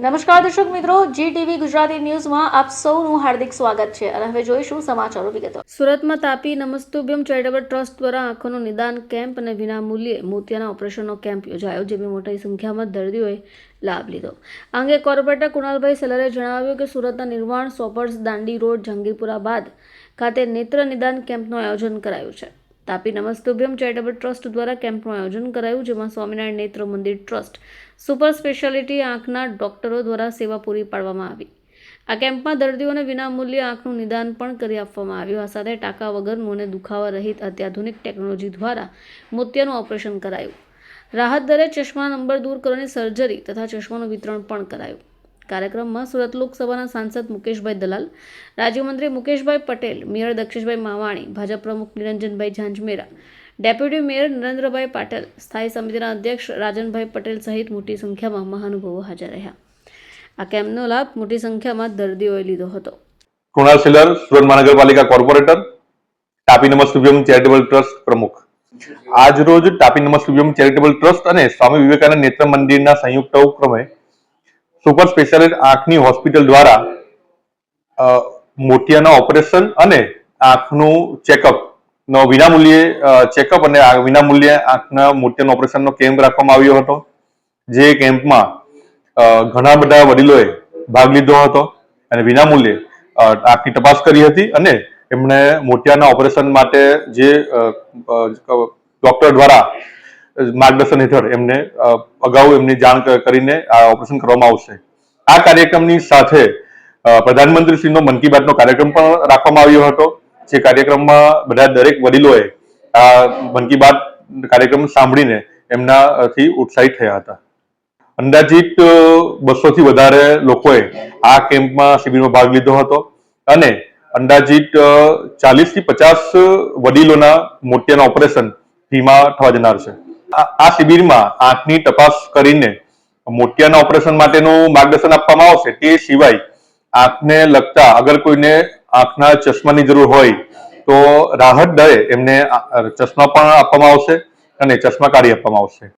નમસ્કાર દર્શક મિત્રો જી ટીવી ગુજરાતી ન્યૂઝમાં આપ સૌનું હાર્દિક સ્વાગત છે અને હવે જોઈશું સમાચારો વિગતો. સુરતમાં તાપી નમસ્તુભ્યમ ચેરિટેબલ ટ્રસ્ટ દ્વારા આંખોનું નિદાન કેમ્પ અને વિનામૂલ્યે મોતિયાના ઓપરેશનનો કેમ્પ યોજાયો, જેમાં મોટી સંખ્યામાં દર્દીઓએ લાભ લીધો. આ અંગે કોર્પોરેટર કુણાલભાઈ સેલરે જણાવ્યું કે સુરતના નિર્વાણ સોપર્સ દાંડી રોડ જહાંગીરપુરા બાદ ખાતે નેત્ર નિદાન કેમ્પનું આયોજન કરાયું છે. તાપી નમસ્તુભ્યમ ચેરિટેબલ ટ્રસ્ટ દ્વારા કેમ્પનું આયોજન કરાયું, જેમાં સ્વામિનારાયણ નેત્ર મંદિર ટ્રસ્ટ, સુપર સ્પેશિયાલિટી આંખના ડોક્ટરો દ્વારા સેવા પૂરી પાડવામાં આવી. આ કેમ્પમાં દર્દીઓને વિનામૂલ્યે આંખનું નિદાન પણ કરી આપવામાં આવ્યું. આ સાથે ટાંકા વગરનું અને દુખાવા રહિત અત્યાધુનિક ટેકનોલોજી દ્વારા મોતિયાનું ઓપરેશન કરાયું. રાહત દરે ચશ્મા નંબર દૂર કરવાની સર્જરી તથા ચશ્માનું વિતરણ પણ કરાયું. કાર્યક્રમમાં સુરત લોકસભાના સાંસદ મુકેશભાઈ દલાલ, રાજ્યમંત્રી મુકેશભાઈ પટેલ, મેયર દક્ષેશભાઈ માવાણી, ભાજપ પ્રમુખ નિરંજનભાઈ ઝાંઝમેરા, ડેપ્યુટી મેયર નરેન્દ્રભાઈ પાટીલ, સ્થાયી સમિતિના અધ્યક્ષ રાજનભાઈ પટેલ સહિત મોટી સંખ્યામાં મહાનુભાવો હાજર રહ્યા. આ કેમ્પનો લાભ મોટી સંખ્યામાં દર્દીઓએ લીધો હતો. Krunal Selar Surat Mahanagarpalika corporator, Tapi Namastubhyam charitable trust પ્રમુખ. આજ રોજ તાપી નમસ્તુભ્યમ ચેરિટેબલ ટ્રસ્ટ અને સ્વામી વિવેકાનંદ નેત્ર મંદિરના સંયુક્ત ઉપક્રમે સુપર સ્પેશિયાલિસ્ટ આંખની હોસ્પિટલ દ્વારા મોતિયાના ઓપરેશન અને આંખનું ચેકઅપ, નો વિનામૂલ્યે ચેકઅપ અને વિનામૂલ્યે આંખના મોતિયાના ઓપરેશનનો કેમ્પ રાખવામાં આવ્યો હતો, જે કેમ્પમાં ઘણા બધા વડીલોએ ભાગ લીધો હતો અને વિનામૂલ્યે આંખની તપાસ કરી હતી અને એમણે મોતિયાના ઓપરેશન માટે જે ડોક્ટર દ્વારા માર્ગદર્શન હેઠળ એમને અગાઉ એમની જાણ કરીને આ ઓપરેશન કરવામાં આવશે. આ કાર્યક્રમની સાથે પ્રધાનમંત્રીશ્રીનો મન કી બાતનો કાર્યક્રમ પણ રાખવામાં આવ્યો હતો, જે કાર્યક્રમમાં બધા દરેક વડીલોએ આ મન કી બાત કાર્યક્રમ સાંભળીને એમનાથી ઉત્સાહિત થયા હતા. અંદાજિત બસો થી વધારે લોકોએ આ કેમ્પમાં શિબિરમાં ભાગ લીધો હતો અને અંદાજિત ચાલીસથી પચાસ વડીલોના મોતિયાના ઓપરેશન ફીમાં થવા જનાર છે. આ શિબિરમાં આંખની તપાસ કરીને મોતિયાના ઓપરેશન માટેનું માર્ગદર્શન આપવામાં આવશે. તે સિવાય આંખને લગતા અગર કોઈને આંખના ચશ્માની જરૂર હોય તો રાહત દરે એમને ચશ્મા પણ આપવામાં આવશે અને ચશ્મા કાઢી આપવામાં આવશે.